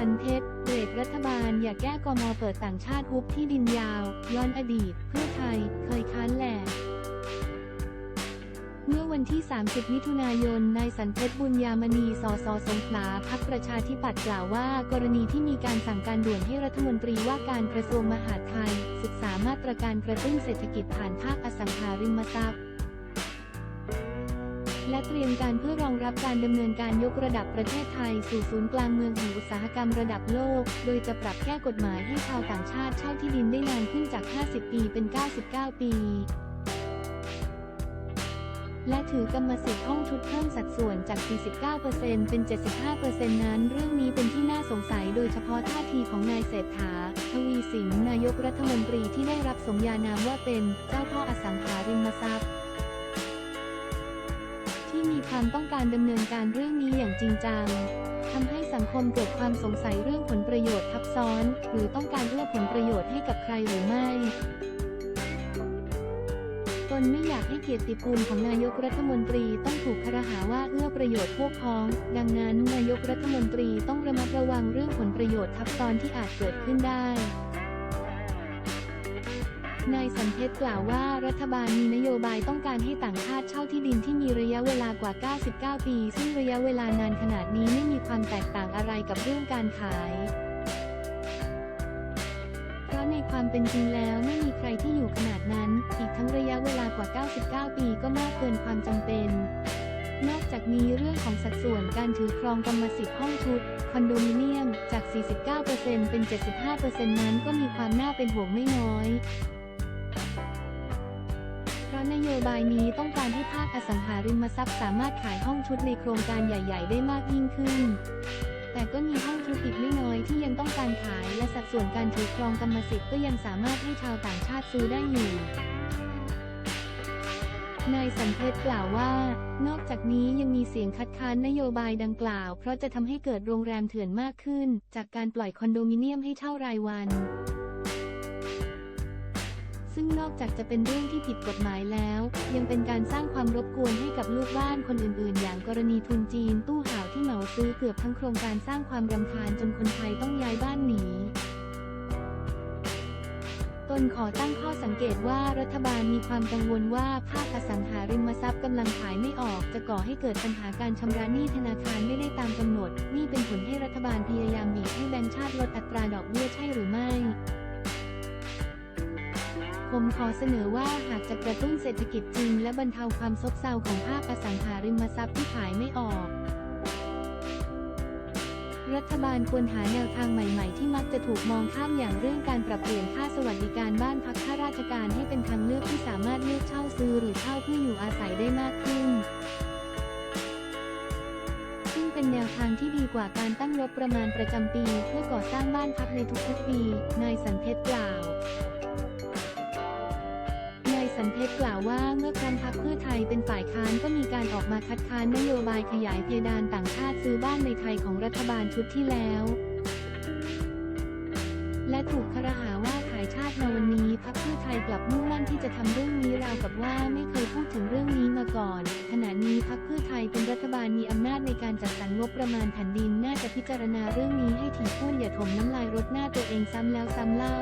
สันเพชรเบรกรัฐบาลอย่าแก้กมเปิดต่างชาติฮุบที่ดินยาว ย้อนอดีต เพื่อไทย เคยค้านแหลกเมื่อวันที่ 30 มิถุนายน นายสันเพชรบุญยามณี สส สงขลา พักประชาธิปัตย์กล่าวว่า กรณีที่มีการสั่งการด่วนให้รัฐมนตรีว่าการกระทรวงมหาดไทย ศึกษามาตรการกระตุ้นเศรษฐกิจผ่านภาคอสังหาริมทรัพย์ และเตรียมการเพื่อรองรับการดำเนินการยกระดับประเทศไทยสู่ศูนย์กลางเมืองแห่งอุตสาหกรรมระดับโลก โดยจะปรับแก้กฎหมายให้ชาวต่างชาติเช่าที่ดินได้นานขึ้นจาก 50 ปีเป็น 99 ปีและถือกรรมสิทธิ์ห้องชุดเพิ่มสัดส่วนจาก 49%เป็น 75%นั้น เรื่องนี้เป็นที่น่าสงสัยโดยเฉพาะท่าทีของนายเศรษฐา ทวีสินนายกรัฐมนตรีที่ได้รับสมญานามว่าเป็นเจ้าพ่ออสังหาริมทรัพย์ มีความต้องการดำเนินการเรื่องนี้อย่างจริงจังทำให้สังคมเกิดความสงสัยเรื่องผลประโยชน์ทับซ้อน หรือต้องการเอื้อผลประโยชน์ให้กับใครหรือไม่ตนไม่อยากให้เกียรติภูมิของนายกรัฐมนตรีต้องถูกครหาว่าเอื้อประโยชน์พวกพ้อง ดังนั้นนายกรัฐมนตรีต้องระมัดระวังเรื่องผลประโยชน์ทับซ้อนที่อาจเกิดขึ้นได้ นายสันเพชรกล่าวว่ารัฐบาลมีนโยบายต้องการให้ต่างชาติเช่าที่ดินที่มีระยะเวลากว่า 99 ปี ซึ่งระยะเวลานานขนาดนี้ไม่มีความแตกต่างอะไรกับเรื่องการขายเพราะในความเป็นจริงแล้วไม่มีใครที่อยู่ขนาดนั้น อีกทั้งระยะเวลากว่า 99 ปีก็มากเกินความจำเป็นนอกจากนี้เรื่องของสัดส่วนการถือครองกรรมสิทธิ์ห้องชุด คอนโดมิเนียม จาก 49%เป็น 75%นั้นก็มีความน่าเป็นห่วงไม่น้อยะนโยบายนี้ต้องการให้ภาคอสังหาริมทรัพย์สามารถขายห้องชุดในโครงการใหญ่ ๆ ได้มากยิ่งขึ้น แต่ก็มีห้องชุดอีกไม่น้อยที่ยังต้องการขายและสัดส่วนการถือครองกรรมสิทธิ์ก็ยังสามารถให้ชาวต่างชาติซื้อได้อยู่นายสันเพชรกล่าวว่า นอกจากนี้ยังมีเสียงคัดค้านนโยบายดังกล่าว เพราะจะทำให้เกิดโรงแรมเถื่อนมากขึ้น จากการปล่อยคอนโดมิเนียมให้เช่ารายวัน ซึ่งนอกจากจะเป็นเรื่องที่ผิดกฎหมายแล้ว ยังเป็นการสร้างความรบกวนให้กับลูกบ้านคนอื่นๆ อย่างกรณีทุนจีนตู้ห่าวที่เหมาซื้อเกือบทั้งโครงการสร้างความรำคาญจนคนไทยต้องย้ายบ้านหนีตนขอตั้งข้อสังเกตว่ารัฐบาลมีความกังวลว่าภาคอสังหาริมทรัพย์กำลังขายไม่ออกจะก่อให้เกิดปัญหาการชำระหนี้ธนาคารไม่ได้ตามกำหนด นี่เป็นผลให้รัฐบาลพยายามบีบให้แบงก์ชาติลดอัตราดอกเบี้ยใช่หรือไม่ ผมขอเสนอว่าหากจะกระตุ้นเศรษฐกิจจริง และบรรเทาความซบเซาของภาคอสังหาริมทรัพย์ที่ขายไม่ออก รัฐบาลควรหาแนวทางใหม่ ๆ ที่มักจะถูกมองข้ามอย่างเรื่องการปรับเปลี่ยนค่าสวัสดิการบ้านพักข้าราชการให้เป็นทางเลือกที่สามารถเลือกเช่าซื้อหรือเช่าเพื่ออยู่อาศัยได้มากขึ้นซึ่งเป็นแนวทางที่ดีกว่าการตั้งงบประมาณประจำปี เพื่อก่อสร้างบ้านพักในทุกๆปี นายสันเพชรกล่าว สันเพชรกล่าวว่าเมื่อครั้งพักเพื่อไทยเป็นฝ่ายค้านก็มีการออกมาคัดค้านนโยบายขยายเพดานต่างชาติซื้อบ้านในไทยของรัฐบาลชุดที่แล้ว และถูกครหาว่าขายชาติมาวันนี้พักเพื่อไทยกลับมุ่งมั่นที่จะทำเรื่องนี้ราวกับว่าไม่เคยพูดถึงเรื่องนี้มาก่อน ขณะนี้พักเพื่อไทยเป็นรัฐบาลมีอำนาจในการจัดสรรงบประมาณแผ่นดินน่าจะพิจารณาเรื่องนี้ให้ถี่ถ้วนอย่าถมน้ำลายรดหน้าตัวเองซ้ำแล้วซ้ำเล่า